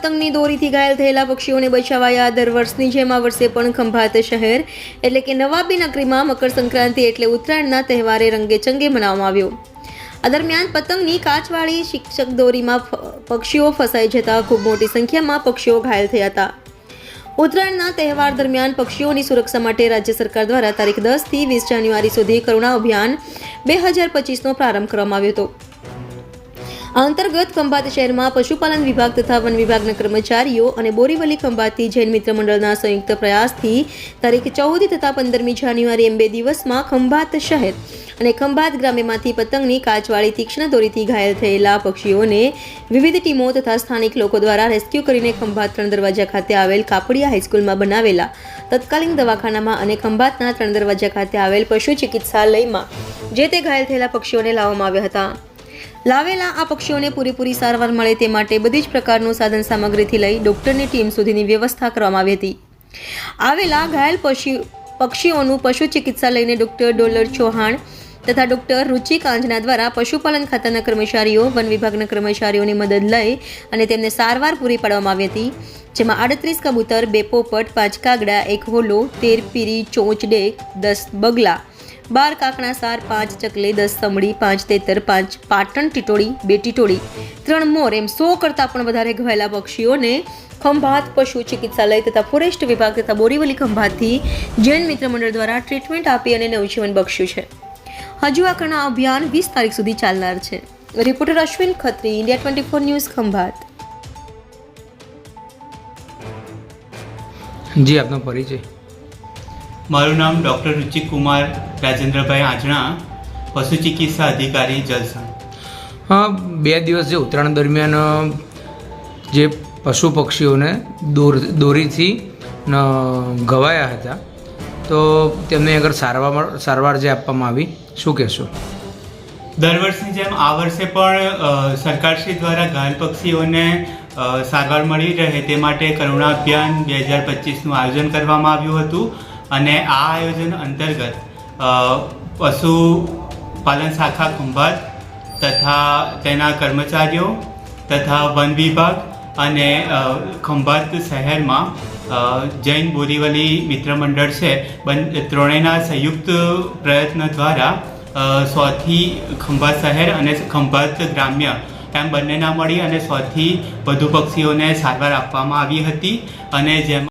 પતંગની દોરીથી ઘાયલ થયેલા પક્ષીઓને બચાવાયા. દર વર્ષની જેમ આ વર્ષે પણ ખંભાત શહેર એટલે કે નવાબી નગરીમાં મકર સંક્રાંતિ એટલે ઉત્તરાયણના તહેવારે રંગેચંગે મનાવવામાં આવ્યો. આ દરમિયાન પતંગની કાચવાળી શિક્ષક દોરીમાં પક્ષીઓ ફસાઈ જતા ખૂબ મોટી સંખ્યામાં પક્ષીઓ ઘાયલ થયા હતા. ઉત્તરાયણના તહેવાર દરમિયાન પક્ષીઓની સુરક્ષા માટે રાજ્ય સરકાર દ્વારા તારીખ દસથી વીસ જાન્યુઆરી સુધી કરુણા અભિયાન બે હજાર પચીસનો પ્રારંભ કરવામાં આવ્યો હતો. આ અંતર્ગત ખંભાત શહેરમાં પશુપાલન વિભાગ તથા વન વિભાગના કર્મચારીઓ અને બોરીવલી ખંભાતી જૈન મિત્ર મંડળના સંયુક્ત પ્રયાસથી તારીખ ચૌદ તથા પંદરમી જાન્યુઆરી એમ બે દિવસમાં ખંભાત શહેર અને ખંભાત ગ્રામ્યમાંથી પતંગની કાચવાળી તીક્ષ્ણ દોરીથી ઘાયલ થયેલા પક્ષીઓને વિવિધ ટીમો તથા સ્થાનિક લોકો દ્વારા રેસ્ક્યુ કરીને ખંભાત ત્રણ દરવાજા ખાતે આવેલ કાપડિયા હાઈસ્કૂલમાં બનાવેલા તત્કાલીન દવાખાનામાં અને ખંભાતના ત્રણ દરવાજા ખાતે આવેલ પશુ ચિકિત્સાલયમાં જે તે ઘાયલ થયેલા પક્ષીઓને લાવવામાં આવ્યા હતા. લાવેલા આ પક્ષીઓને પૂરેપૂરી સારવાર મળે તે માટે બધી જ પ્રકારનું સાધન સામગ્રીથી લઈ ડોક્ટરની ટીમ સુધીની વ્યવસ્થા કરવામાં આવી હતી. આવેલા ઘાયલ પશુ પક્ષીઓનું પશુ ચિકિત્સાલયને ડોક્ટર ડોલર ચૌહાણ તથા ડોક્ટર રુચિ કાંજના દ્વારા પશુપાલન ખાતાના કર્મચારીઓ, વન વિભાગના કર્મચારીઓની મદદ લઈ અને તેમને સારવાર પૂરી પાડવામાં આવી હતી, જેમાં આડત્રીસ કબૂતર, બે પોપટ, પાંચ કાગડા, એક હોલો, તેર પીરી ચોંચ દસ બગલા બાર કાકણા સાર, પાંચ ચકલી, દસ સમડી પાંચ તેતર, પાંચ પાટણ ટીટોળી, બે ટીટોળી, ત્રણ મોર એમ સો કરતાં પણ વધારે ઘવાયેલા પક્ષીઓને ખંભાત, પશુ ચિકિત્સાલય તથા ફોરેસ્ટ વિભાગ તથા બોરીવલી ખંભાતથી જૈન મિત્ર મંડળ દ્વારા ટ્રીટમેન્ટ આપી અને નવજીવન બક્ષ્યું છે. હજુ આ કણા અભિયાન વીસ તારીખ સુધી ચાલનાર છે. Reporter Ashwin Khatri, India twenty four news, Khambhat. જી, આપનો પરિચય. મારું નામ ડૉક્ટર રુચિક કુમાર રાજેન્દ્રભાઈ આંજણા પશુ ચિકિત્સા અધિકારી જલસા હા બે દિવસ જે ઉત્તરાયણ દરમિયાન જે પશુ પક્ષીઓને દોર દોરીથી ઘવાયા હતા. તો તેમને આગળ સારવાર સારવાર જે આપવામાં આવી શું કહેશો? દર વર્ષની જેમ આ વર્ષે પણ સરકારશ્રી દ્વારા ઘાયલ પક્ષીઓને સારવાર મળી રહે તે માટે કરુણા અભિયાન બે હજાર પચીસનું આયોજન કરવામાં આવ્યું હતું. અને આ આયોજન અંતર્ગત પશુ પાલન શાખા ખંભાત તથા તેના કર્મચારીઓ તથા વન વિભાગ અને ખંભાત શહેરમાં જૈન બોરીવલી મિત્ર મંડળ છે, બન, ત્રણેયના સંયુક્ત પ્રયત્ન દ્વારા સોથી ખંભાત શહેર અને ખંભાત ગ્રામ્ય એમ બંનેના મળી અને સોથી વધુ પક્ષીઓને સારવાર આપવામાં આવી હતી અને જેમાં